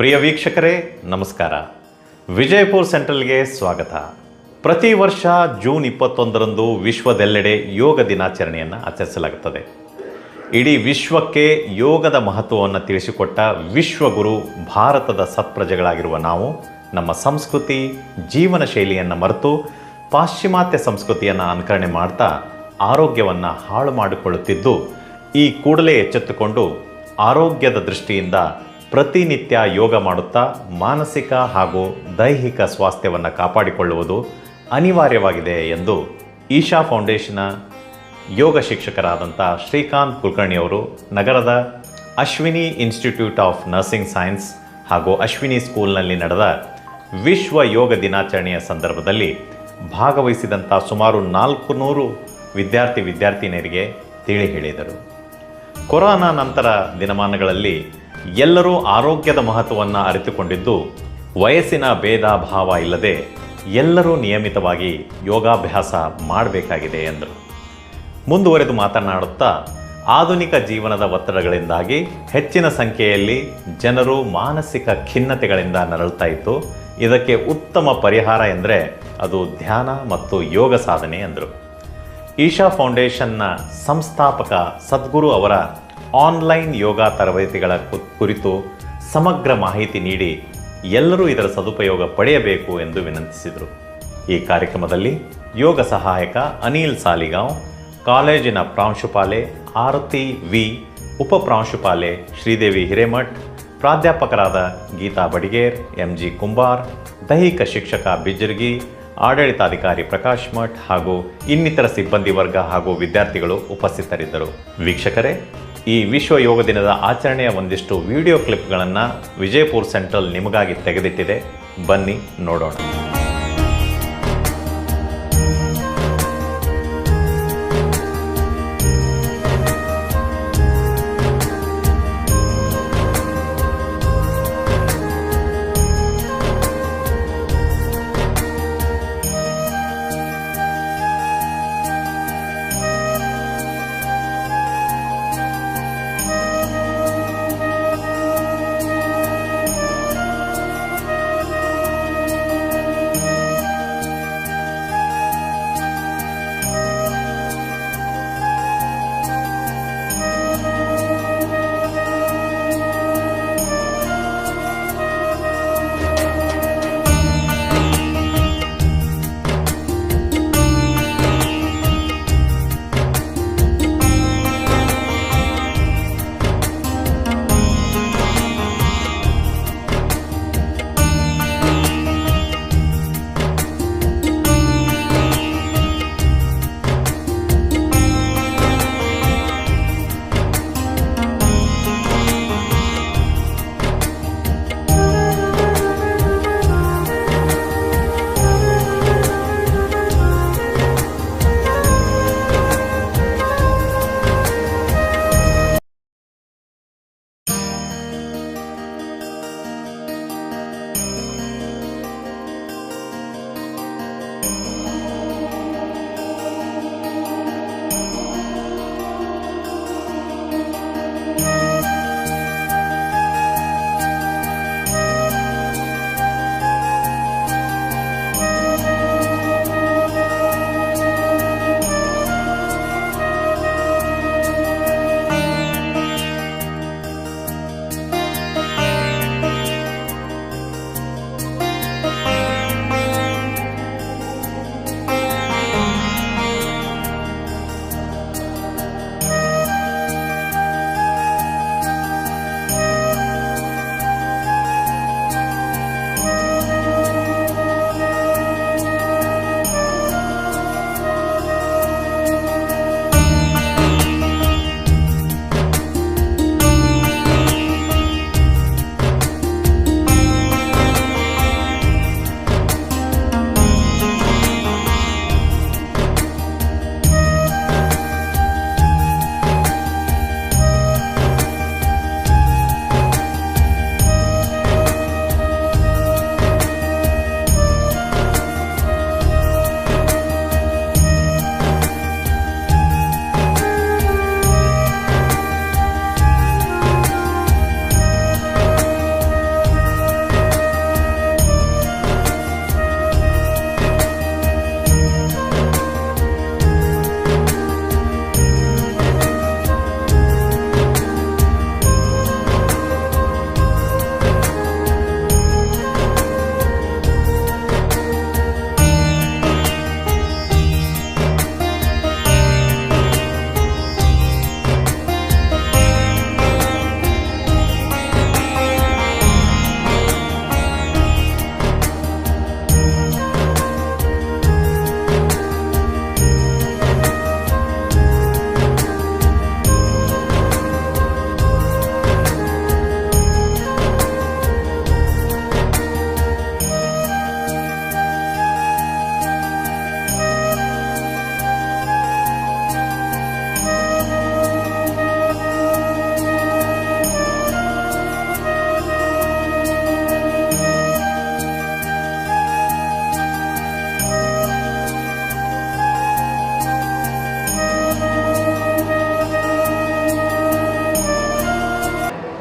ಪ್ರಿಯ ವೀಕ್ಷಕರೇ, ನಮಸ್ಕಾರ. ವಿಜಯಪುರ್ ಸೆಂಟ್ರಲ್ಗೆ ಸ್ವಾಗತ. ಪ್ರತಿ ವರ್ಷ ಜೂನ್ ಇಪ್ಪತ್ತೊಂದರಂದು ವಿಶ್ವದೆಲ್ಲೆಡೆ ಯೋಗ ದಿನಾಚರಣೆಯನ್ನು ಆಚರಿಸಲಾಗುತ್ತದೆ. ಇಡೀ ವಿಶ್ವಕ್ಕೆ ಯೋಗದ ಮಹತ್ವವನ್ನು ತಿಳಿಸಿಕೊಟ್ಟ ವಿಶ್ವಗುರು ಭಾರತದ ಸತ್ಪ್ರಜೆಗಳಾಗಿರುವ ನಾವು, ನಮ್ಮ ಸಂಸ್ಕೃತಿ, ಜೀವನ ಶೈಲಿಯನ್ನು ಮರೆತು ಪಾಶ್ಚಿಮಾತ್ಯ ಸಂಸ್ಕೃತಿಯನ್ನು ಅನುಕರಣೆ ಮಾಡ್ತಾ ಆರೋಗ್ಯವನ್ನು ಹಾಳು ಮಾಡಿಕೊಳ್ಳುತ್ತಿದ್ದು, ಈ ಕೂಡಲೇ ಎಚ್ಚೆತ್ತುಕೊಂಡು ಆರೋಗ್ಯದ ದೃಷ್ಟಿಯಿಂದ ಪ್ರತಿನಿತ್ಯ ಯೋಗ ಮಾಡುತ್ತಾ ಮಾನಸಿಕ ಹಾಗೂ ದೈಹಿಕ ಸ್ವಾಸ್ಥ್ಯವನ್ನು ಕಾಪಾಡಿಕೊಳ್ಳುವುದು ಅನಿವಾರ್ಯವಾಗಿದೆ ಎಂದು ಈಶಾ ಫೌಂಡೇಶನ್ನ ಯೋಗ ಶಿಕ್ಷಕರಾದಂಥ ಶ್ರೀಕಾಂತ್ ಕುಲಕರ್ಣಿಯವರು ನಗರದ Ashwini institute of nursing science ಹಾಗೂ ಅಶ್ವಿನಿ ಸ್ಕೂಲ್ನಲ್ಲಿ ನಡೆದ ವಿಶ್ವ ಯೋಗ ದಿನಾಚರಣೆಯ ಸಂದರ್ಭದಲ್ಲಿ ಭಾಗವಹಿಸಿದಂಥ ಸುಮಾರು ನಾಲ್ಕು ನೂರು ವಿದ್ಯಾರ್ಥಿ ವಿದ್ಯಾರ್ಥಿನಿಯರಿಗೆ ತಿಳಿ ಹೇಳಿದರು. ಕೊರೋನಾ ನಂತರ ದಿನಮಾನಗಳಲ್ಲಿ ಎಲ್ಲರೂ ಆರೋಗ್ಯದ ಮಹತ್ವವನ್ನು ಅರಿತುಕೊಂಡಿದ್ದು, ವಯಸ್ಸಿನ ಭೇದ ಭಾವ ಇಲ್ಲದೆ ಎಲ್ಲರೂ ನಿಯಮಿತವಾಗಿ ಯೋಗಾಭ್ಯಾಸ ಮಾಡಬೇಕಾಗಿದೆ ಎಂದರು. ಮುಂದುವರೆದು ಮಾತನಾಡುತ್ತಾ, ಆಧುನಿಕ ಜೀವನದ ಒತ್ತಡಗಳಿಂದಾಗಿ ಹೆಚ್ಚಿನ ಸಂಖ್ಯೆಯಲ್ಲಿ ಜನರು ಮಾನಸಿಕ ಖಿನ್ನತೆಗಳಿಂದ ನರಳುತ್ತಾ ಇತ್ತು. ಇದಕ್ಕೆ ಉತ್ತಮ ಪರಿಹಾರ ಎಂದರೆ ಅದು ಧ್ಯಾನ ಮತ್ತು ಯೋಗ ಸಾಧನೆ ಎಂದರು. ಈಶಾ ಫೌಂಡೇಶನ್ನ ಸಂಸ್ಥಾಪಕ ಸದ್ಗುರು ಅವರ ಆನ್ಲೈನ್ ಯೋಗ ತರಬೇತಿಗಳ ಕುರಿತು ಸಮಗ್ರ ಮಾಹಿತಿ ನೀಡಿ ಎಲ್ಲರೂ ಇದರ ಸದುಪಯೋಗ ಪಡೆಯಬೇಕು ಎಂದು ವಿನಂತಿಸಿದರು. ಈ ಕಾರ್ಯಕ್ರಮದಲ್ಲಿ ಯೋಗ ಸಹಾಯಕ ಅನಿಲ್ ಸಾಲಿಗಾಂವ್, ಕಾಲೇಜಿನ ಪ್ರಾಂಶುಪಾಲೆ ಆರತಿ ವಿ, ಉಪ ಪ್ರಾಂಶುಪಾಲೆ ಶ್ರೀದೇವಿ ಹಿರೇಮಠ್, ಪ್ರಾಧ್ಯಾಪಕರಾದ ಗೀತಾ ಬಡಿಗೇರ್ ಎಂ ಜಿ ಕುಂಬಾರ್, ದೈಹಿಕ ಶಿಕ್ಷಕ ಬಿಜರ್ಗಿ ಆಡಳಿತಾಧಿಕಾರಿ ಪ್ರಕಾಶ್ ಮಠ್ ಹಾಗೂ ಇನ್ನಿತರ ಸಿಬ್ಬಂದಿ ವರ್ಗ ಹಾಗೂ ವಿದ್ಯಾರ್ಥಿಗಳು ಉಪಸ್ಥಿತರಿದ್ದರು. ವೀಕ್ಷಕರೇ ಈ ವಿಶ್ವ ಯೋಗ ದಿನದ ಆಚರಣೆಯ ಒಂದಿಷ್ಟು ವಿಡಿಯೋ ಕ್ಲಿಪ್ಗಳನ್ನು ವಿಜಯಪುರ್ ಸೆಂಟ್ರಲ್ ನಿಮಗಾಗಿ ತೆಗೆದಿಟ್ಟಿದೆ. ಬನ್ನಿ ನೋಡೋಣ.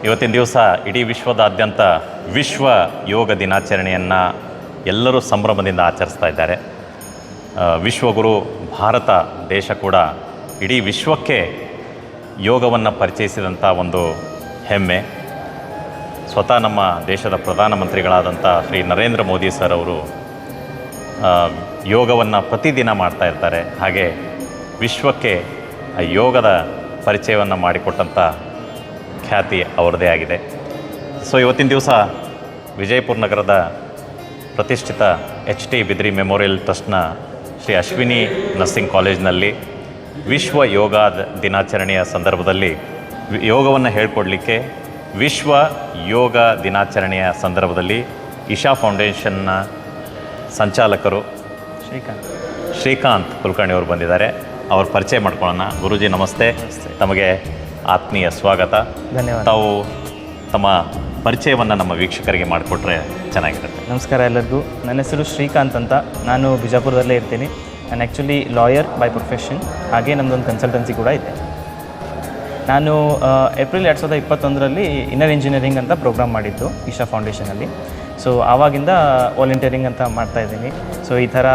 ಇವತ್ತಿನ ದಿವಸ ಇಡೀ ವಿಶ್ವದಾದ್ಯಂತ ವಿಶ್ವ ಯೋಗ ದಿನಾಚರಣೆಯನ್ನು ಎಲ್ಲರೂ ಸಂಭ್ರಮದಿಂದ ಆಚರಿಸ್ತಾ ಇದ್ದಾರೆ. ವಿಶ್ವಗುರು ಭಾರತ ದೇಶ ಕೂಡ ಇಡೀ ವಿಶ್ವಕ್ಕೆ ಯೋಗವನ್ನು ಪರಿಚಯಿಸಿದಂಥ ಒಂದು ಹೆಮ್ಮೆ. ಸ್ವತಃ ನಮ್ಮ ದೇಶದ ಪ್ರಧಾನಮಂತ್ರಿಗಳಾದಂಥ ಶ್ರೀ ನರೇಂದ್ರ ಮೋದಿ ಸರ್ ಅವರು ಯೋಗವನ್ನು ಪ್ರತಿದಿನ ಮಾಡ್ತಾ ಇರ್ತಾರೆ. ಹಾಗೆ ವಿಶ್ವಕ್ಕೆ ಯೋಗದ ಪರಿಚಯವನ್ನು ಮಾಡಿಕೊಟ್ಟಂಥ ಖ್ಯಾತಿ ಅವರದೇ ಆಗಿದೆ. ಸೊ ಇವತ್ತಿನ ದಿವಸ ವಿಜಯಪುರ ನಗರದ ಪ್ರತಿಷ್ಠಿತ ಎಚ್ ಟಿ ಬಿದ್ರಿ ಮೆಮೋರಿಯಲ್ ಟ್ರಸ್ಟ್ನ ಶ್ರೀ ಅಶ್ವಿನಿ ನರ್ಸಿಂಗ್ ಕಾಲೇಜ್ನಲ್ಲಿ ವಿಶ್ವ ಯೋಗ ದಿನಾಚರಣೆಯ ಸಂದರ್ಭದಲ್ಲಿ ಯೋಗವನ್ನು ಹೇಳ್ಕೊಡ್ಲಿಕ್ಕೆ ವಿಶ್ವ ಯೋಗ ದಿನಾಚರಣೆಯ ಸಂದರ್ಭದಲ್ಲಿ ಇಶಾ ಫೌಂಡೇಶನ್ನ ಸಂಚಾಲಕರು ಶ್ರೀಕಾಂತ್. ಶ್ರೀಕಾಂತ್ ಕುಲಕರ್ಣಿ ಅವರು ಬಂದಿದ್ದಾರೆ. ಅವ್ರ ಪರಿಚಯ ಮಾಡ್ಕೊಳ್ಳೋಣ. ಗುರುಜಿ ನಮಸ್ತೆ. ತಮಗೆ ಆತ್ಮೀಯ ಸ್ವಾಗತ. ಧನ್ಯವಾದ. ತಾವು ತಮ್ಮ ಪರಿಚಯವನ್ನು ನಮ್ಮ ವೀಕ್ಷಕರಿಗೆ ಮಾಡಿಕೊಟ್ರೆ ಚೆನ್ನಾಗಿರುತ್ತೆ. ನಮಸ್ಕಾರ ಎಲ್ಲರಿಗೂ. ನನ್ನ ಹೆಸರು ಶ್ರೀಕಾಂತ್ ಅಂತ. ನಾನು ಬಿಜಾಪುರದಲ್ಲೇ ಇರ್ತೀನಿ. ನಾನು ಆ್ಯಕ್ಚುಲಿ ಲಾಯರ್ ಬೈ ಪ್ರೊಫೆಷನ್ ಹಾಗೆ ನಮ್ಮದೊಂದು ಕನ್ಸಲ್ಟೆನ್ಸಿ ಕೂಡ ಇದೆ. ನಾನು ಏಪ್ರಿಲ್ ಎರಡು ಸಾವಿರದ ಇಪ್ಪತ್ತೊಂದರಲ್ಲಿ ಇನ್ನರ್ ಇಂಜಿನಿಯರಿಂಗ್ ಅಂತ ಪ್ರೋಗ್ರಾಮ್ ಮಾಡಿದ್ದು ಈಶಾ ಫೌಂಡೇಶನಲ್ಲಿ ಸೊ ಆವಾಗಿಂದ ವಾಲಂಟಿಯರಿಂಗ್ ಅಂತ ಮಾಡ್ತಾ ಇದ್ದೀನಿ. ಸೊ ಈ ಥರ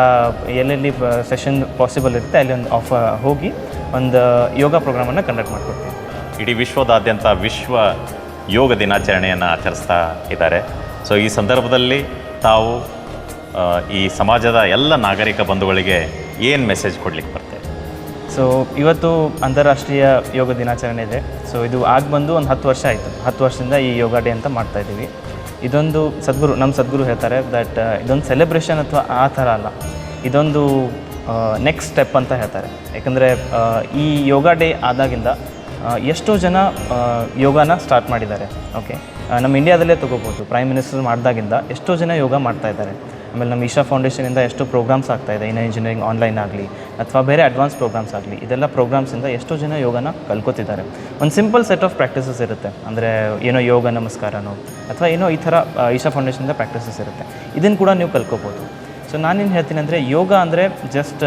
ಎಲ್ಲೆಲ್ಲಿ ಸೆಷನ್ ಪಾಸಿಬಲ್ ಇರುತ್ತೆ ಅಲ್ಲಿ ಒಂದು ಆಫ್ ಹೋಗಿ ಒಂದು ಯೋಗ ಪ್ರೋಗ್ರಾಮನ್ನು ಕಂಡಕ್ಟ್ ಮಾಡ್ಕೊಡ್ತೀನಿ. ಇಡೀ ವಿಶ್ವದಾದ್ಯಂತ ವಿಶ್ವ ಯೋಗ ದಿನಾಚರಣೆಯನ್ನು ಆಚರಿಸ್ತಾ ಇದ್ದಾರೆ. ಸೊ ಈ ಸಂದರ್ಭದಲ್ಲಿ ತಾವು ಈ ಸಮಾಜದ ಎಲ್ಲ ನಾಗರಿಕ ಬಂಧುಗಳಿಗೆ ಏನು ಮೆಸೇಜ್ ಕೊಡಲಿಕ್ಕೆ ಬರ್ತದೆ? ಸೊ ಇವತ್ತು ಅಂತಾರಾಷ್ಟ್ರೀಯ ಯೋಗ ದಿನಾಚರಣೆ ಇದೆ. ಸೊ ಇದು ಆಗ ಬಂದು ಒಂದು ಹತ್ತು ವರ್ಷ ಆಯಿತು. ಹತ್ತು ವರ್ಷದಿಂದ ಈ ಯೋಗ ಡೇ ಅಂತ ಮಾಡ್ತಾ ಇದ್ದೀವಿ. ಇದೊಂದು ಸದ್ಗುರು ನಮ್ಮ ಸದ್ಗುರು ಹೇಳ್ತಾರೆ ದಟ್ ಇದೊಂದು ಸೆಲೆಬ್ರೇಷನ್ ಅಥವಾ ಆ ಥರ ಅಲ್ಲ. ಇದೊಂದು ನೆಕ್ಸ್ಟ್ ಸ್ಟೆಪ್ ಅಂತ ಹೇಳ್ತಾರೆ. ಯಾಕಂದರೆ ಈ ಯೋಗ ಡೇ ಆದಾಗಿಂದ ಎಷ್ಟೋ ಜನ ಯೋಗನ ಸ್ಟಾರ್ಟ್ ಮಾಡಿದ್ದಾರೆ. ಓಕೆ ನಮ್ಮ ಇಂಡಿಯಾದಲ್ಲೇ ತೊಗೋಬೋದು. ಪ್ರೈಮ್ ಮಿನಿಸ್ಟರ್ ಮಾಡಿದಾಗಿಂದ ಎಷ್ಟೋ ಜನ ಯೋಗ ಮಾಡ್ತಾ ಇದ್ದಾರೆ. ಆಮೇಲೆ ನಮ್ಮ ಈಶಾ ಫೌಂಡೇಶನಿಂದ ಎಷ್ಟು ಪ್ರೋಗ್ರಾಮ್ಸ್ ಆಗ್ತಾ ಇದೆ. ಇನ್ನು ಇಂಜಿನಿಯರಿಂಗ್ ಆನ್ಲೈನ್ ಆಗಲಿ, ಅಥವಾ ಬೇರೆ ಅಡ್ವಾನ್ಸ್ ಪ್ರೋಗ್ರಾಮ್ಸ್ ಆಗಲಿ, ಇದೆಲ್ಲ ಪ್ರೋಗ್ರಾಮ್ಸಿಂದ ಎಷ್ಟೋ ಜನ ಯೋಗನ ಕಲ್ಕೋತಿದ್ದಾರೆ. ಒಂದು ಸಿಂಪಲ್ ಸೆಟ್ ಆಫ್ ಪ್ರಾಕ್ಟೀಸಸ್ ಇರುತ್ತೆ. ಅಂದರೆ ಏನೋ ಯೋಗ ನಮಸ್ಕಾರನೋ, ಅಥವಾ ಏನೋ ಈ ಥರ ಈಶಾ ಫೌಂಡೇಶನಿಂದ ಪ್ರಾಕ್ಟೀಸಸ್ ಇರುತ್ತೆ. ಇದನ್ನು ಕೂಡ ನೀವು ಕಲ್ಕೋಬೋದು. ಸೊ ನಾನೇನು ಹೇಳ್ತೀನಿ ಅಂದರೆ ಯೋಗ ಅಂದರೆ ಜಸ್ಟ್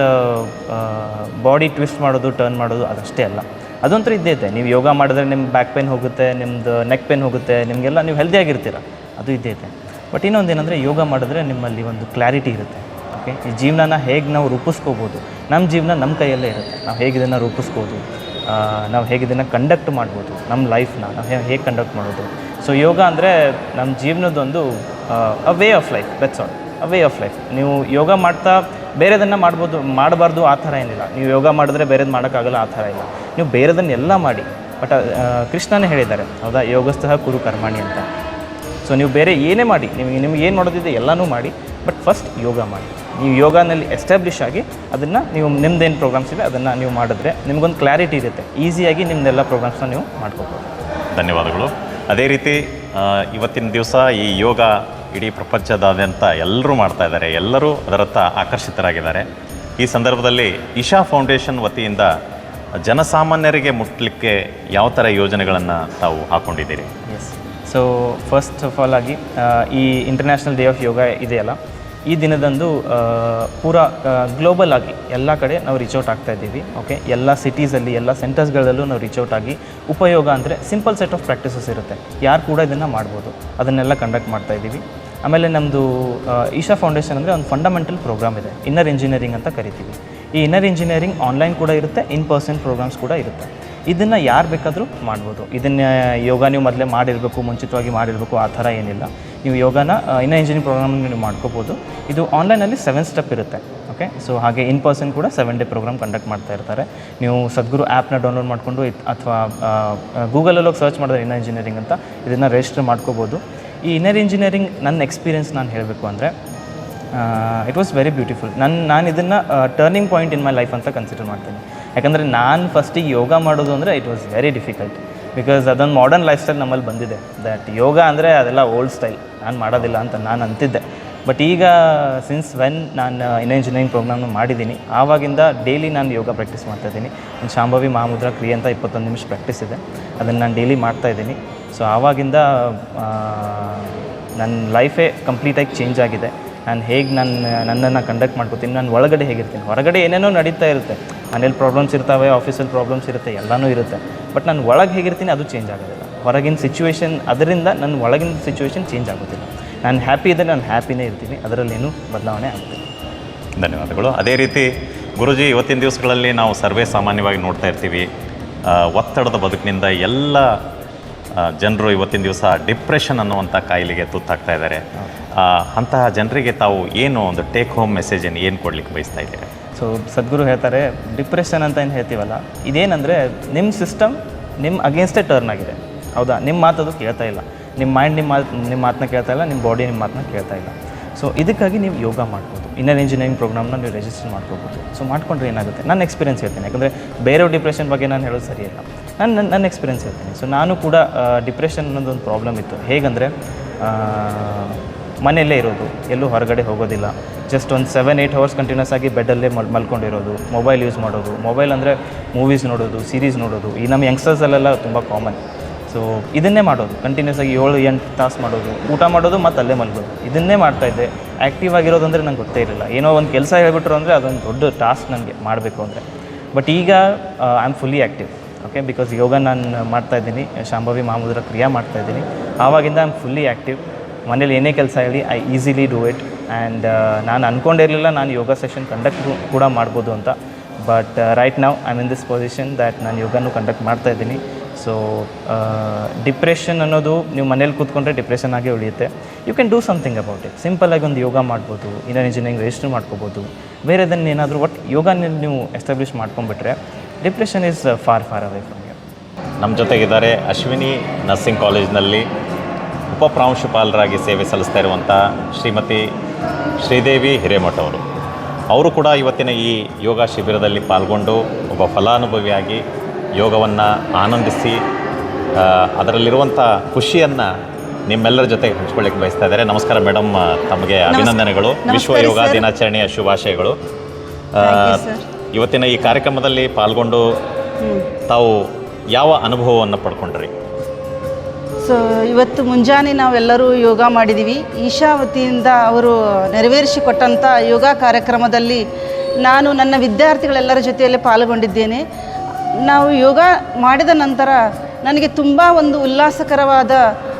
ಬಾಡಿ ಟ್ವಿಸ್ಟ್ ಮಾಡೋದು ಟರ್ನ್ ಮಾಡೋದು ಅದಷ್ಟೇ ಅಲ್ಲ. ಅದೊಂಥರ ಇದ್ದೇ ಇದೆ. ನೀವು ಯೋಗ ಮಾಡಿದ್ರೆ ನಿಮ್ಮ ಬ್ಯಾಕ್ ಪೇನ್ ಹೋಗುತ್ತೆ ನಿಮ್ಮದು ನೆಕ್ ಪೇನ್ ಹೋಗುತ್ತೆ, ನಿಮಗೆಲ್ಲ ನೀವು ಹೆಲ್ದಿಯಾಗಿರ್ತೀರ ಅದು ಇದ್ದೇ ಇದೆ. ಬಟ್ ಇನ್ನೊಂದು ಏನಂದರೆ ಯೋಗ ಮಾಡಿದ್ರೆ ನಿಮ್ಮಲ್ಲಿ ಒಂದು ಕ್ಲಾರಿಟಿ ಇರುತ್ತೆ. ಓಕೆ ಈ ಜೀವನನ ಹೇಗೆ ನಾವು ರೂಪಿಸ್ಕೋಬೋದು? ನಮ್ಮ ಜೀವನ ನಮ್ಮ ಕೈಯಲ್ಲೇ ಇರುತ್ತೆ. ನಾವು ಹೇಗೆ ಇದನ್ನು ರೂಪಿಸ್ಬೋದು? ನಾವು ಹೇಗೆ ಇದನ್ನು ಕಂಡಕ್ಟ್ ಮಾಡ್ಬೋದು? ನಮ್ಮ ಲೈಫ್ನ ನಾವು ಹೇಗೆ ಕಂಡಕ್ಟ್ ಮಾಡೋದು? ಸೊ ಯೋಗ ಅಂದರೆ ನಮ್ಮ ಜೀವನದೊಂದು a way of life that's all a way of life ನೀವು ಯೋಗ ಮಾಡ್ತಾ ಬೇರೆದನ್ನು ಮಾಡ್ಬೋದು, ಮಾಡಬಾರ್ದು ಆ ಥರ ಏನಿಲ್ಲ. ನೀವು ಯೋಗ ಮಾಡಿದ್ರೆ ಬೇರೆದು ಮಾಡೋಕ್ಕಾಗಲ್ಲ ಆ ಥರ ಇಲ್ಲ. ನೀವು ಬೇರೆದನ್ನೆಲ್ಲ ಮಾಡಿ, ಬಟ್ ಕೃಷ್ಣನೇ ಹೇಳಿದ್ದಾರೆ, ಹೌದಾ? ಯೋಗಸ್ಥಃ ಕುರು ಕರ್ಮಾಣಿ ಅಂತ. ಸೊ ನೀವು ಬೇರೆ ಏನೇ ಮಾಡಿ, ನಿಮಗೆ, ನಿಮ್ಗೆ ಏನು ಮಾಡೋದಿದೆ ಎಲ್ಲನೂ ಮಾಡಿ, ಬಟ್ ಫಸ್ಟ್ ಯೋಗ ಮಾಡಿ. ನೀವು ಯೋಗನಲ್ಲಿ ಎಸ್ಟಾಬ್ಲಿಷ್ ಆಗಿ ಅದನ್ನು ನೀವು, ನಿಮ್ದೇನು ಪ್ರೋಗ್ರಾಮ್ಸ್ ಇದೆ, ಅದನ್ನು ನೀವು ಮಾಡಿದ್ರೆ ನಿಮಗೊಂದು ಕ್ಲಾರಿಟಿ ಇರುತ್ತೆ. ಈಸಿಯಾಗಿ ನಿಮ್ಮದೆಲ್ಲ ಪ್ರೋಗ್ರಾಮ್ಸ್ನ ನೀವು ಮಾಡ್ಕೋಬೋದು. ಧನ್ಯವಾದಗಳು. ಅದೇ ರೀತಿ ಇವತ್ತಿನ ದಿವಸ ಈ ಯೋಗ ಇಡೀ ಪ್ರಪಂಚದಾದ್ಯಂತ ಎಲ್ಲರೂ ಮಾಡ್ತಾ ಇದ್ದಾರೆ. ಎಲ್ಲರೂ ಅದರತ್ತ ಆಕರ್ಷಿತರಾಗಿದ್ದಾರೆ. ಈ ಸಂದರ್ಭದಲ್ಲಿ ಇಶಾ ಫೌಂಡೇಶನ್ ವತಿಯಿಂದ ಜನಸಾಮಾನ್ಯರಿಗೆ ಮುಟ್ಟಲಿಕ್ಕೆ ಯಾವ ಥರ ಯೋಜನೆಗಳನ್ನು ತಾವು ಹಾಕ್ಕೊಂಡಿದ್ದೀರಿ yes so first of all ಆಗಿ ಈ ಇಂಟರ್ನ್ಯಾಷನಲ್ ಡೇ ಆಫ್ ಯೋಗ ಇದೆಯಲ್ಲ? ಈ ದಿನದಂದು ಪೂರಾ ಗ್ಲೋಬಲ್ ಆಗಿ ಎಲ್ಲ ಕಡೆ ನಾವು ರೀಚ್ ಔಟ್ ಆಗ್ತಾ ಇದ್ದೀವಿ ಓಕೆ ಎಲ್ಲ ಸಿಟೀಸಲ್ಲಿ ಎಲ್ಲ ಸೆಂಟರ್ಸ್ಗಳಲ್ಲೂ ನಾವು ರೀಚ್ ಔಟ್ ಆಗಿ ಉಪಯೋಗ ಅಂದರೆ ಸಿಂಪಲ್ ಸೆಟ್ ಆಫ್ ಪ್ರಾಕ್ಟೀಸಸ್ ಇರುತ್ತೆ. ಯಾರು ಕೂಡ ಇದನ್ನು ಮಾಡ್ಬೋದು. ಅದನ್ನೆಲ್ಲ ಕಂಡಕ್ಟ್ ಮಾಡ್ತಾ ಇದ್ದೀವಿ. ಆಮೇಲೆ ನಮ್ಮದು ಈಶಾ ಫೌಂಡೇಶನ್ ಅಂದರೆ ಒಂದು ಫಂಡಮೆಂಟಲ್ ಪ್ರೋಗ್ರಾಮ್ ಇದೆ. ಇನ್ನರ್ ಇಂಜಿನಿಯರಿಂಗ್ ಅಂತ ಕರಿತೀವಿ. ಈ ಇನ್ನರ್ ಇಂಜಿನಿಯರಿಂಗ್ ಆನ್ಲೈನ್ ಕೂಡ ಇರುತ್ತೆ ಇನ್ ಪರ್ಸನ್ ಪ್ರೋಗ್ರಾಮ್ಸ್ ಕೂಡ ಇರುತ್ತೆ. ಇದನ್ನು ಯಾರು ಬೇಕಾದರೂ ಮಾಡ್ಬೋದು. ಇದನ್ನು ಯೋಗ ನೀವು ಮೊದಲೇ ಮಾಡಿರಬೇಕು, ಮುಂಚಿತವಾಗಿ ಮಾಡಿರಬೇಕು, ಆ ಥರ ಏನಿಲ್ಲ. ನೀವು ಯೋಗನ ಇನ್ನೂ ಇಂಜಿನಿಯರಿಂಗ್ ಪ್ರೋಗ್ರಾಮ್ ನೀವು ಮಾಡ್ಕೋಬೋದು. ಇದು ಆನ್ಲೈನಲ್ಲಿ ಸೆವೆನ್ ಸ್ಟೆಪ್ ಇರುತ್ತೆ ಓಕೆ ಸೊ ಹಾಗೆ ಇನ್ ಪರ್ಸನ್ ಕೂಡ ಸೆವೆನ್ ಡೇ ಪ್ರೋಗ್ರಾಮ್ ಕಂಡಕ್ಟ್ ಮಾಡ್ತಾ ಇರ್ತಾರೆ. ನೀವು ಸದ್ಗುರು ಆ್ಯಪ್ನ ಡೌನ್ಲೋಡ್ ಮಾಡಿಕೊಂಡು ಅಥವಾ ಗೂಗಲಲ್ಲಿ ಹೋಗಿ ಸರ್ಚ್ ಮಾಡಿದ್ರೆ ಇನ್ನರ್ ಇಂಜಿನಿಯರಿಂಗ್ ಅಂತ, ಇದನ್ನು ರಿಜಿಸ್ಟರ್ ಮಾಡ್ಕೋಬೋದು. ಈ ಇನ್ನರ್ ಇಂಜಿನಿಯರಿಂಗ್ ನನ್ನ ಎಕ್ಸ್ಪೀರಿಯನ್ಸ್ ನಾನು ಹೇಳಬೇಕು ಅಂದರೆ ಇಟ್ ವಾಸ್ ವೆರಿ ಬ್ಯೂಟಿಫುಲ್ ನನ್ನ ನಾನು ಇದನ್ನು turning point in my life ಅಂತ ಕನ್ಸಿಡರ್ ಮಾಡ್ತೀನಿ. ಯಾಕಂದರೆ ನಾನು ಫಸ್ಟಿಗೆ ಯೋಗ ಮಾಡೋದು ಅಂದರೆ it was very difficult because ಅದೊಂದು ಮಾಡರ್ನ್ ಲೈಫ್ ಸ್ಟೈಲ್ ನಮ್ಮಲ್ಲಿ ಬಂದಿದೆ. ದಟ್ ಯೋಗ ಅಂದರೆ ಅದೆಲ್ಲ ಓಲ್ಡ್ ಸ್ಟೈಲ್ ನಾನು ಮಾಡೋದಿಲ್ಲ ಅಂತ ನಾನು ಅಂತಿದ್ದೆ. ಬಟ್ ಈಗ ಸಿನ್ಸ್ ವೆನ್ ನಾನು ಇನ್ ಇಂಜಿನಿಯರಿಂಗ್ ಪ್ರೋಗ್ರಾಮ್ನ ಮಾಡಿದ್ದೀನಿ, ಆವಾಗಿಂದ ಡೈಲಿ ನಾನು ಯೋಗ ಪ್ರಾಕ್ಟೀಸ್ ಮಾಡ್ತಾ ಇದ್ದೀನಿ. ನನ್ನ ಶಾಂಭವಿ ಮಹಾಮುದ್ರಾ ಕ್ರಿಯೆ ಅಂತ ಇಪ್ಪತ್ತೊಂದು ನಿಮಿಷ ಪ್ರಾಕ್ಟೀಸ್ ಇದೆ. ಅದನ್ನು ನಾನು ಡೈಲಿ ಮಾಡ್ತಾ ಇದ್ದೀನಿ. ಸೊ ಆವಾಗಿಂದ ನನ್ನ ಲೈಫೇ ಕಂಪ್ಲೀಟಾಗಿ ಚೇಂಜ್ ಆಗಿದೆ. ನಾನು ಹೇಗೆ ನನ್ನ, ನನ್ನನ್ನು ಕಂಡಕ್ಟ್ ಮಾಡ್ಕೋತೀನಿ, ನಾನು ಒಳಗಡೆ ಹೇಗಿರ್ತೀನಿ, ಹೊರಗಡೆ ಏನೇನೋ ನಡೀತಾ ಇರುತ್ತೆ. ಮನೇಲಿ ಪ್ರಾಬ್ಲಮ್ಸ್ ಇರ್ತಾವೆ ಆಫೀಸಲ್ಲಿ ಪ್ರಾಬ್ಲಮ್ಸ್ ಇರುತ್ತೆ, ಎಲ್ಲನೂ ಇರುತ್ತೆ. ಬಟ್ ನಾನು ಒಳಗೆ ಹೇಗಿರ್ತೀನಿ, ಅದು ಚೇಂಜ್ ಆಗೋದಿಲ್ಲ. ಹೊರಗಿನ ಸಿಚುವೇಶನ್ ಅದರಿಂದ ನನ್ನ ಒಳಗಿನ ಸಿಚುವೇಶನ್ ಚೇಂಜ್ ಆಗೋದಿಲ್ಲ ನಾನು ಹ್ಯಾಪಿ ಇದ್ದರೆ ನಾನು ಹ್ಯಾಪಿನೇ ಇರ್ತೀನಿ. ಅದರಲ್ಲೇನು ಬದಲಾವಣೆ ಆಗುತ್ತೆ ಧನ್ಯವಾದಗಳು. ಅದೇ ರೀತಿ ಗುರುಜಿ ಇವತ್ತಿನ ದಿವಸಗಳಲ್ಲಿ ನಾವು ಸರ್ವೇ ಸಾಮಾನ್ಯವಾಗಿ ನೋಡ್ತಾ ಇರ್ತೀವಿ. ಒತ್ತಡದ ಬದುಕಿನಿಂದ ಎಲ್ಲ ಜನರು ಇವತ್ತಿನ ದಿವಸ ಡಿಪ್ರೆಷನ್ ಅನ್ನುವಂಥ ಕಾಯಿಲೆಗೆ ತುತ್ತಾಗ್ತಾ ಇದ್ದಾರೆ. ಅಂತಹ ಜನರಿಗೆ ತಾವು ಏನು ಒಂದು ಟೇಕ್ ಹೋಮ್ ಮೆಸೇಜನ್ನು ಏನು ಕೊಡ್ಲಿಕ್ಕೆ ಬಯಸ್ತಾ ಇದ್ದೀರಾ? ಸೊ ಸದ್ಗುರು ಹೇಳ್ತಾರೆ ಡಿಪ್ರೆಷನ್ ಅಂತ ಏನು ಹೇಳ್ತೀವಲ್ಲ? ಇದೇನಂದರೆ ನಿಮ್ಮ ಸಿಸ್ಟಮ್ ನಿಮ್ಮ ಅಗೇನ್ಸ್ಟೇ ಟರ್ನ್ ಆಗಿದೆ. ಹೌದಾ? ನಿಮ್ಮ ಮಾತು ಅದು ಕೇಳ್ತಾ ಇಲ್ಲ. ನಿಮ್ಮ ಮೈಂಡ್ ನಿಮ್ಮ ಮಾತು, ನಿಮ್ಮ ಮಾತನ್ನ ಕೇಳ್ತಾ ಇಲ್ಲ, ನಿಮ್ಮ ಬಾಡಿ ನಿಮ್ಮ ಮಾತನ್ನ ಕೇಳ್ತಾ ಇಲ್ಲ. ಸೊ ಇದಕ್ಕಾಗಿ ನೀವು ಯೋಗ ಮಾಡ್ಬೋದು. ಇನ್ನರ್ ಇಂಜಿನಿಯರಿಂಗ್ ಪ್ರೋಗ್ರಾಮ್ನ ನೀವು ರಿಜಿಸ್ಟರ್ ಮಾಡ್ಕೋಬೋದು. ಸೊ ಮಾಡ್ಕೊಂಡ್ರೆ ಏನಾಗುತ್ತೆ? ನನ್ನ ಎಕ್ಸ್ಪೀರಿಯನ್ಸ್ ಹೇಳ್ತೀನಿ. ಯಾಕಂದರೆ ಬೇರೆಯವ್ರ ಡಿಪ್ರೆಷನ್ ಬಗ್ಗೆ ನಾನು ಹೇಳೋದು ಸರಿ ಇಲ್ಲ. ನಾನು ನನ್ನ ನನ್ನ ಎಕ್ಸ್ಪೀರಿಯನ್ಸ್ ಹೇಳ್ತೀನಿ. ಸೊ ನಾನು ಕೂಡ ಡಿಪ್ರೆಷನ್ ಅನ್ನೋದು ಒಂದು ಪ್ರಾಬ್ಲಮ್ ಇತ್ತು. ಹೇಗಂದರೆ ಮನೆಯಲ್ಲೇ ಇರೋದು. ಎಲ್ಲೂ ಹೊರಗಡೆ ಹೋಗೋದಿಲ್ಲ. ಜಸ್ಟ್ ಒಂದು ಸೆವೆನ್ ಏಯ್ಟ್ ಅವರ್ಸ್ ಕಂಟಿನ್ಯೂಸ್ ಆಗಿ ಬೆಡ್ಡಲ್ಲೇ ಮಲ್, ಮಲ್ಕೊಂಡಿರೋದು. ಮೊಬೈಲ್ ಯೂಸ್ ಮಾಡೋದು. ಮೊಬೈಲ್ ಅಂದರೆ ಮೂವೀಸ್ ನೋಡೋದು ಸೀರೀಸ್ ನೋಡೋದು. ಈ ನಮ್ಮ ಯಂಗ್ಸ್ಟರ್ಸಲ್ಲೆಲ್ಲ ತುಂಬ ಕಾಮನ್ ಸೊ ಇದನ್ನೇ ಮಾಡೋದು. ಕಂಟಿನ್ಯೂಸ್ ಆಗಿ ಏಳು, ಎಂಟು ತಾಸು ಮಾಡೋದು. ಊಟ ಮಾಡೋದು ಮತ್ತು ಅಲ್ಲೇ ಮಲ್ಗೋದು. ಇದನ್ನೇ ಮಾಡ್ತಾಯಿದ್ದೆ ಆ್ಯಕ್ಟಿವ್ ಆಗಿರೋದು ಅಂದರೆ ನಂಗೆ ಗೊತ್ತೇ ಇರಲಿಲ್ಲ ಏನೋ ಒಂದು ಕೆಲಸ ಹೇಳ್ಬಿಟ್ರು ಅಂದರೆ ಅದೊಂದು ದೊಡ್ಡ ಟಾಸ್ಕ್ ನನಗೆ ಮಾಡಬೇಕು ಅಂದರೆ. ಬಟ್ ಈಗ I am fully active okay because ಯೋಗ ನಾನು ಮಾಡ್ತಾ ಇದ್ದೀನಿ. ಶಾಂಭವಿ ಮಾಮೂದ್ರ ಕ್ರಿಯಾ ಮಾಡ್ತಾ ಇದ್ದೀನಿ. ಆವಾಗಿಂದ ಐ ಆಮ್ ಫುಲ್ಲಿ ಆ್ಯಕ್ಟಿವ್ ಮನೇಲಿ ಏನೇ ಕೆಲಸ ಹೇಳಿ I easily do it and ನಾನು ಅಂದ್ಕೊಂಡಿರಲಿಲ್ಲ ನಾನು ಯೋಗ ಸೆಷನ್ ಕಂಡಕ್ಟ್ ಕೂಡ ಮಾಡ್ಬೋದು ಅಂತ. ಬಟ್ ರೈಟ್ ನಾವು I in this position that ನಾನು ಯೋಗನೂ ಕಂಡಕ್ಟ್ ಮಾಡ್ತಾ ಇದ್ದೀನಿ. ಸೊ ಡಿಪ್ರೆಷನ್ ಅನ್ನೋದು ನೀವು ಮನೇಲಿ ಕೂತ್ಕೊಂಡ್ರೆ ಡಿಪ್ರೆಷನ್ ಆಗಿ ಉಳಿಯುತ್ತೆ. You can do something about it ಸಿಂಪಲ್ಲಾಗಿ ಒಂದು ಯೋಗ ಮಾಡ್ಬೋದು ಇನ್ನರ್ ಇಂಜಿನಿಯರಿಂಗ್ ರಿಜಿಸ್ಟರ್ ಮಾಡ್ಕೋಬೋದು. ಬೇರೆದನ್ನ ಏನಾದರೂ ಒಟ್ಟು ಯೋಗ ನೀವು establish ಮಾಡ್ಕೊಂಡ್ಬಿಟ್ರೆ depression is far far away from you ನಮ್ಮ ಜೊತೆಗಿದ್ದಾರೆ ಅಶ್ವಿನಿ ನರ್ಸಿಂಗ್ ಕಾಲೇಜ್ನಲ್ಲಿ ಉಪ ಪ್ರಾಂಶುಪಾಲರಾಗಿ ಸೇವೆ ಸಲ್ಲಿಸ್ತಾ ಇರುವಂಥ ಶ್ರೀಮತಿ ಶ್ರೀದೇವಿ ಹಿರೇಮಠ ಅವರು. ಅವರು ಕೂಡ ಇವತ್ತಿನ ಈ ಯೋಗ ಶಿಬಿರದಲ್ಲಿ ಪಾಲ್ಗೊಂಡು ಒಬ್ಬ ಫಲಾನುಭವಿಯಾಗಿ ಯೋಗವನ್ನು ಆನಂದಿಸಿ ಅದರಲ್ಲಿರುವಂಥ ಖುಷಿಯನ್ನು ನಿಮ್ಮೆಲ್ಲರ ಜೊತೆ ಹಂಚ್ಕೊಳ್ಳಿಕ್ಕೆ ಬಯಸ್ತಾ ಇದ್ದಾರೆ. ನಮಸ್ಕಾರ ಮೇಡಮ್ ತಮಗೆ ಅಭಿನಂದನೆಗಳು. ವಿಶ್ವ ಯೋಗ ದಿನಾಚರಣೆಯ ಶುಭಾಶಯಗಳು. ಇವತ್ತಿನ ಈ ಕಾರ್ಯಕ್ರಮದಲ್ಲಿ ಪಾಲ್ಗೊಂಡು ತಾವು ಯಾವ ಅನುಭವವನ್ನು ಪಡ್ಕೊಂಡ್ರಿ? ಸೊ ಇವತ್ತು ಮುಂಜಾನೆ ನಾವೆಲ್ಲರೂ ಯೋಗ ಮಾಡಿದ್ದೀವಿ ಈಶಾ ವತಿಯಿಂದ ಅವರು ನೆರವೇರಿಸಿಕೊಟ್ಟಂಥ ಯೋಗ ಕಾರ್ಯಕ್ರಮದಲ್ಲಿ ನಾನು ನನ್ನ ವಿದ್ಯಾರ್ಥಿಗಳೆಲ್ಲರ ಜೊತೆಯಲ್ಲಿ ಪಾಲ್ಗೊಂಡಿದ್ದೇನೆ. ನಾವು ಯೋಗ ಮಾಡಿದ ನಂತರ ನನಗೆ ತುಂಬ ಒಂದು ಉಲ್ಲಾಸಕರವಾದ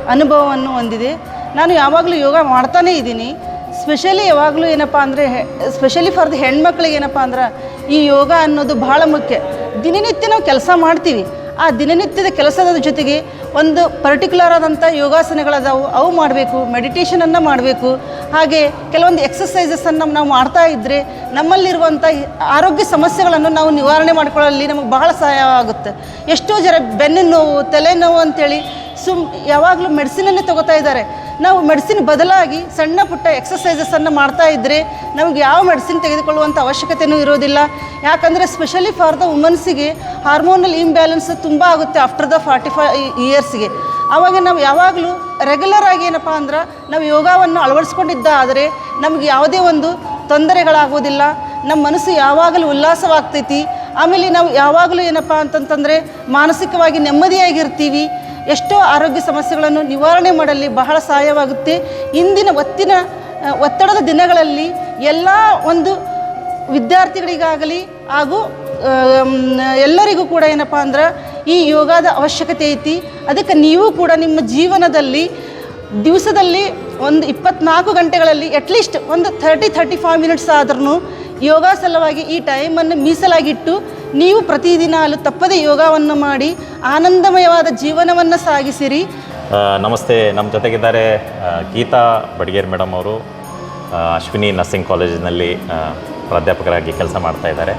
ಅನುಭವವನ್ನು ಹೊಂದಿದೆ. ನಾನು ಯಾವಾಗಲೂ ಯೋಗ ಮಾಡ್ತಾನೇ ಇದ್ದೀನಿ. ಸ್ಪೆಷಲಿ ಯಾವಾಗಲೂ ಏನಪ್ಪ ಅಂದರೆ ಸ್ಪೆಷಲಿ ಫಾರ್ ದ ಹೆಣ್ಮಕ್ಳಿಗೆ ಏನಪ್ಪ ಅಂದ್ರೆ, ಈ ಯೋಗ ಅನ್ನೋದು ಬಹಳ ಮುಖ್ಯ. ದಿನನಿತ್ಯ ನಾವು ಕೆಲಸ ಮಾಡ್ತೀವಿ. ಆ ದಿನನಿತ್ಯದ ಕೆಲಸದ ಜೊತೆಗೆ ಒಂದು ಪರ್ಟಿಕ್ಯುಲರ್ ಆದಂಥ ಯೋಗಾಸನಗಳದಾವು, ಅವು ಮಾಡಬೇಕು ಮೆಡಿಟೇಷನನ್ನು ಮಾಡಬೇಕು. ಹಾಗೆ ಕೆಲವೊಂದು ಎಕ್ಸಸೈಸಸನ್ನು ನಾವು ಮಾಡ್ತಾ ಇದ್ದರೆ ನಮ್ಮಲ್ಲಿರುವಂಥ ಆರೋಗ್ಯ ಸಮಸ್ಯೆಗಳನ್ನು ನಾವು ನಿವಾರಣೆ ಮಾಡಿಕೊಳ್ಳಲ್ಲಿ ನಮಗೆ ಬಹಳ ಸಹಾಯವಾಗುತ್ತೆ ಎಷ್ಟೋ ಜನ ಬೆನ್ನಿನ ನೋವು ತಲೆನೋವು ಅಂತೇಳಿ ಸುಮ್ ಯಾವಾಗಲೂ ಮೆಡಿಸಿನನ್ನೇ ತಗೋತಾ ಇದ್ದಾರೆ. ನಾವು ಮೆಡಿಸಿನ್ ಬದಲಾಗಿ ಸಣ್ಣ ಪುಟ್ಟ ಎಕ್ಸಸೈಸಸನ್ನು ಮಾಡ್ತಾ ಇದ್ದರೆ ನಮಗೆ ಯಾವ ಮೆಡಿಸಿನ್ ತೆಗೆದುಕೊಳ್ಳುವಂಥ ಅವಶ್ಯಕತೆಯೂ ಇರೋದಿಲ್ಲ. ಯಾಕಂದರೆ ಸ್ಪೆಷಲಿ ಫಾರ್ ದ ವುಮನ್ಸಿಗೆ ಹಾರ್ಮೋನಲ್ ಇಂಬ್ಯಾಲೆನ್ಸ್ ತುಂಬ ಆಗುತ್ತೆ ಆಫ್ಟರ್ ದ ಫಾರ್ಟಿ ಫೈ ಇಯರ್ಸ್ಗೆ ಆವಾಗ ನಾವು ಯಾವಾಗಲೂ ರೆಗ್ಯುಲರ್ ಆಗಿ ಏನಪ್ಪ ಅಂದ್ರೆ ನಾವು ಯೋಗವನ್ನು ಅಳವಡಿಸ್ಕೊಂಡಿದ್ದ ಆದರೆ ನಮಗೆ ಯಾವುದೇ ಒಂದು ತೊಂದರೆಗಳಾಗೋದಿಲ್ಲ ನಮ್ಮ ಮನಸ್ಸು ಯಾವಾಗಲೂ ಉಲ್ಲಾಸವಾಗ್ತೈತಿ. ಆಮೇಲೆ ನಾವು ಯಾವಾಗಲೂ ಏನಪ್ಪ ಅಂತಂತಂದರೆ ಮಾನಸಿಕವಾಗಿ ನೆಮ್ಮದಿಯಾಗಿರ್ತೀವಿ. ಎಷ್ಟೋ ಆರೋಗ್ಯ ಸಮಸ್ಯೆಗಳನ್ನು ನಿವಾರಣೆ ಮಾಡಲು ಬಹಳ ಸಹಾಯವಾಗುತ್ತೆ. ಇಂದಿನ ಒತ್ತಿನ ಒತ್ತಡದ ದಿನಗಳಲ್ಲಿ ಎಲ್ಲ ಒಂದು ವಿದ್ಯಾರ್ಥಿಗಳಿಗಾಗಲಿ ಹಾಗೂ ಎಲ್ಲರಿಗೂ ಕೂಡ ಏನಪ್ಪ ಅಂದ್ರೆ ಈ ಯೋಗದ ಅವಶ್ಯಕತೆ ಐತಿ. ಅದಕ್ಕೆ ನೀವು ಕೂಡ ನಿಮ್ಮ ಜೀವನದಲ್ಲಿ ದಿವಸದಲ್ಲಿ ಒಂದು ಇಪ್ಪತ್ನಾಲ್ಕು ಗಂಟೆಗಳಲ್ಲಿ ಅಟ್ಲೀಸ್ಟ್ ಒಂದು ಥರ್ಟಿ ಥರ್ಟಿ ಫೈವ್ ಮಿನಿಟ್ಸ್ ಆದ್ರೂ ಯೋಗ ಸಲುವಾಗಿ ಈ ಟೈಮನ್ನು ಮೀಸಲಾಗಿಟ್ಟು ನೀವು ಪ್ರತಿದಿನ ಅಲ್ಲೂ ತಪ್ಪದೇ ಯೋಗವನ್ನು ಮಾಡಿ ಆನಂದಮಯವಾದ ಜೀವನವನ್ನು ಸಾಗಿಸಿರಿ. ನಮಸ್ತೆ. ನಮ್ಮ ಜೊತೆಗಿದ್ದಾರೆ ಗೀತಾ ಬಡಿಗೇರ್ ಮೇಡಮ್ ಅವರು. ಅಶ್ವಿನಿ ನರ್ಸಿಂಗ್ ಕಾಲೇಜಿನಲ್ಲಿ ಪ್ರಾಧ್ಯಾಪಕರಾಗಿ ಕೆಲಸ ಮಾಡ್ತಾ ಇದ್ದಾರೆ.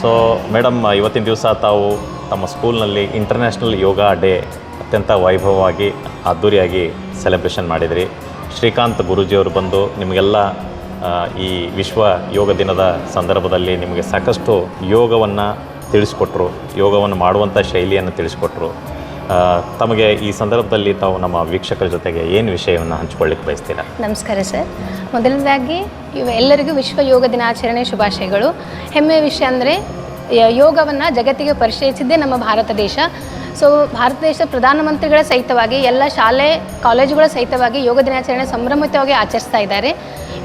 ಸೊ ಮೇಡಮ್ ಇವತ್ತಿನ ದಿವಸ ತಾವು ತಮ್ಮ ಸ್ಕೂಲ್ನಲ್ಲಿ ಇಂಟರ್ನ್ಯಾಷನಲ್ ಯೋಗ ಡೇ ಅತ್ಯಂತ ವೈಭವವಾಗಿ ಅದ್ಧೂರಿಯಾಗಿ ಸೆಲೆಬ್ರೇಷನ್ ಮಾಡಿದಿರಿ. ಶ್ರೀಕಾಂತ್ ಗುರೂಜಿಯವರು ಬಂದು ನಿಮಗೆಲ್ಲ ಈ ವಿಶ್ವ ಯೋಗ ದಿನದ ಸಂದರ್ಭದಲ್ಲಿ ನಿಮಗೆ ಸಾಕಷ್ಟು ಯೋಗವನ್ನು ತಿಳಿಸ್ಕೊಟ್ರು, ಯೋಗವನ್ನು ಮಾಡುವಂಥ ಶೈಲಿಯನ್ನು ತಿಳಿಸ್ಕೊಟ್ರು. ತಮಗೆ ಈ ಸಂದರ್ಭದಲ್ಲಿ ತಾವು ನಮ್ಮ ವೀಕ್ಷಕರ ಜೊತೆಗೆ ಏನು ವಿಷಯವನ್ನು ಹಂಚಿಕೊಳ್ಳಿಕ್ಕೆ ಬಯಸ್ತೀರಾ? ನಮಸ್ಕಾರ ಸರ್. ಮೊದಲನೇದಾಗಿ ಎಲ್ಲರಿಗೂ ವಿಶ್ವ ಯೋಗ ದಿನಾಚರಣೆ ಶುಭಾಶಯಗಳು. ಹೆಮ್ಮೆಯ ವಿಷಯ ಅಂದರೆ ಯೋಗವನ್ನು ಜಗತ್ತಿಗೆ ಪರಿಚಯಿಸಿದ್ದೇ ನಮ್ಮ ಭಾರತ ದೇಶ. ಸೊ ಭಾರತ ದೇಶದ ಪ್ರಧಾನಮಂತ್ರಿಗಳ ಸಹಿತವಾಗಿ ಎಲ್ಲ ಶಾಲೆ, ಕಾಲೇಜುಗಳ ಸಹಿತವಾಗಿ ಯೋಗ ದಿನಾಚರಣೆ ಸಂಭ್ರಮಿತವಾಗಿ ಆಚರಿಸ್ತಾ ಇದ್ದಾರೆ.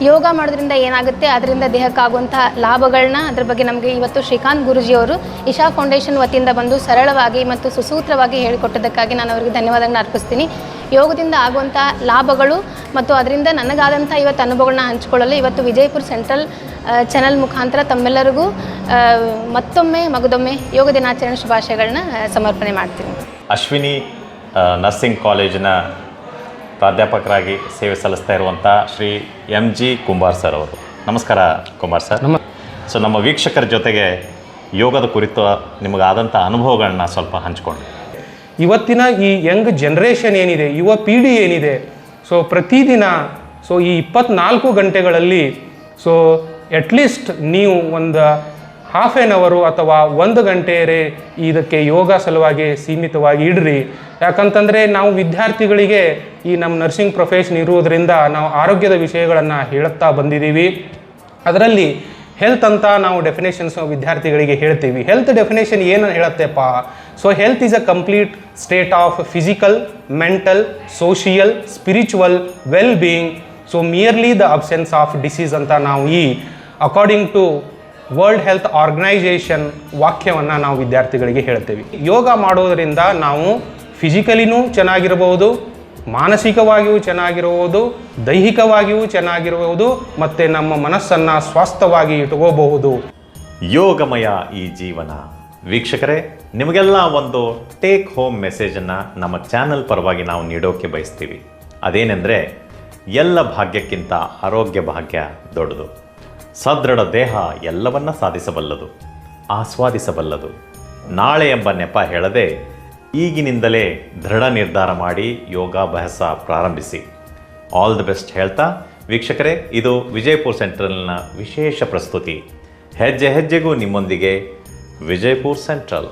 ಯೋಗ ಮಾಡೋದ್ರಿಂದ ಏನಾಗುತ್ತೆ? ಅದರಿಂದ ದೇಹಕ್ಕಾಗುವಂತಹ ಲಾಭಗಳನ್ನ ಅದ್ರ ಬಗ್ಗೆ ನಮಗೆ ಇವತ್ತು ಶ್ರೀಕಾಂತ್ ಗುರುಜಿಯವರು ಇಶಾ ಫೌಂಡೇಶನ್ ವತಿಯಿಂದ ಬಂದು ಸರಳವಾಗಿ ಮತ್ತು ಸುಸೂತ್ರವಾಗಿ ಹೇಳಿಕೊಟ್ಟದಕ್ಕಾಗಿ ನಾನು ಅವರಿಗೆ ಧನ್ಯವಾದಗಳನ್ನ ಅರ್ಪಿಸ್ತೀನಿ. ಯೋಗದಿಂದ ಆಗುವಂಥ ಲಾಭಗಳು ಮತ್ತು ಅದರಿಂದ ನನಗಾದಂಥ ಇವತ್ತು ಅನುಭವಗಳನ್ನ ಹಂಚಿಕೊಳ್ಳಲು ಇವತ್ತು ವಿಜಯಪುರ ಸೆಂಟ್ರಲ್ ಚಾನಲ್ ಮುಖಾಂತರ ತಮ್ಮೆಲ್ಲರಿಗೂ ಮತ್ತೊಮ್ಮೆ ಮಗದೊಮ್ಮೆ ಯೋಗ ದಿನಾಚರಣೆ ಶುಭಾಶಯಗಳನ್ನ ಸಮರ್ಪಣೆ ಮಾಡ್ತೀನಿ. ಅಶ್ವಿನಿ ನರ್ಸಿಂಗ್ ಕಾಲೇಜಿನ ಪ್ರಾಧ್ಯಾಪಕರಾಗಿ ಸೇವೆ ಸಲ್ಲಿಸ್ತಾ ಇರುವಂಥ Shri M G Kumbar sir ಅವರು. ನಮಸ್ಕಾರ ಕುಮಾರ್ ಸರ್ ಸೊ ನಮ್ಮ ವೀಕ್ಷಕರ ಜೊತೆಗೆ ಯೋಗದ ಕುರಿತು ನಿಮಗಾದಂಥ ಅನುಭವಗಳನ್ನ ಸ್ವಲ್ಪ ಹಂಚ್ಕೊಂಡು ಇವತ್ತಿನ ಈ ಯಂಗ್ ಜನ್ರೇಷನ್ ಏನಿದೆ ಯುವ ಪೀಳಿ ಏನಿದೆ ಸೊ ಪ್ರತಿದಿನ ಸೊ ಈ ಇಪ್ಪತ್ನಾಲ್ಕು ಗಂಟೆಗಳಲ್ಲಿ ಸೊ ಅಟ್ಲೀಸ್ಟ್ ನೀವು ಒಂದು ಹಾಫ್ ಆನ್ ಅವರು ಅಥವಾ ಒಂದು ಗಂಟೆಯರೇ ಇದಕ್ಕೆ ಯೋಗ ಸಲುವಾಗಿ ಸೀಮಿತವಾಗಿ ಇಡ್ರಿ. ಯಾಕಂತಂದರೆ ನಾವು ವಿದ್ಯಾರ್ಥಿಗಳಿಗೆ ಈ ನಮ್ಮ ನರ್ಸಿಂಗ್ ಪ್ರೊಫೆಷನ್ ಇರುವುದರಿಂದ ನಾವು ಆರೋಗ್ಯದ ವಿಷಯಗಳನ್ನು ಹೇಳುತ್ತಾ ಬಂದಿದ್ದೀವಿ. ಅದರಲ್ಲಿ ಹೆಲ್ತ್ ಅಂತ ನಾವು ಡೆಫಿನೇಷನ್ಸ್ ವಿದ್ಯಾರ್ಥಿಗಳಿಗೆ ಹೇಳ್ತೀವಿ. ಹೆಲ್ತ್ ಡೆಫಿನೇಷನ್ ಏನು ಹೇಳುತ್ತೆಪ್ಪ so health is a complete state of physical mental social spiritual well being so merely the absence of disease ಅಂತ ನಾವು ಈ according to World Health Organisation ವಾಕ್ಯವನ್ನು ನಾವು ವಿದ್ಯಾರ್ಥಿಗಳಿಗೆ ಹೇಳ್ತೇವೆ. ಯೋಗ ಮಾಡೋದರಿಂದ ನಾವು ಫಿಸಿಕಲಿನೂ ಚೆನ್ನಾಗಿರಬಹುದು ಮಾನಸಿಕವಾಗಿಯೂ ಚೆನ್ನಾಗಿರಬಹುದು ದೈಹಿಕವಾಗಿಯೂ ಚೆನ್ನಾಗಿರಬಹುದು ಮತ್ತು ನಮ್ಮ ಮನಸ್ಸನ್ನು ಸ್ವಾಸ್ಥವಾಗಿ ಇಟ್ಕೋಬಹುದು. ಯೋಗಮಯ ಈ ಜೀವನ. ವೀಕ್ಷಕರೇ, ನಿಮಗೆಲ್ಲ ಒಂದು ಟೇಕ್ ಹೋಮ್ ಮೆಸೇಜನ್ನು ನಮ್ಮ ಚಾನಲ್ ಪರವಾಗಿ ನಾವು ನೀಡೋಕೆ ಬಯಸ್ತೀವಿ. ಅದೇನೆಂದರೆ, ಎಲ್ಲ ಭಾಗ್ಯಕ್ಕಿಂತ ಆರೋಗ್ಯ ಭಾಗ್ಯ ದೊಡ್ಡದು. ಸದೃಢ ದೇಹ ಎಲ್ಲವನ್ನ ಸಾಧಿಸಬಲ್ಲದು, ಆಸ್ವಾದಿಸಬಲ್ಲದು. ನಾಳೆ ಎಂಬ ನೆಪ ಹೇಳದೆ ಈಗಿನಿಂದಲೇ ದೃಢ ನಿರ್ಧಾರ ಮಾಡಿ ಯೋಗಾಭ್ಯಾಸ ಪ್ರಾರಂಭಿಸಿ. ಆಲ್ ದಿ ಬೆಸ್ಟ್ ಹೇಳ್ತಾ, ವೀಕ್ಷಕರೇ, ಇದು ವಿಜಯಪುರ್ ಸೆಂಟ್ರಲ್ನ ವಿಶೇಷ ಪ್ರಸ್ತುತಿ. ಹೆಜ್ಜೆ ಹೆಜ್ಜೆಗೂ ನಿಮ್ಮೊಂದಿಗೆ ವಿಜಯಪುರ್ ಸೆಂಟ್ರಲ್.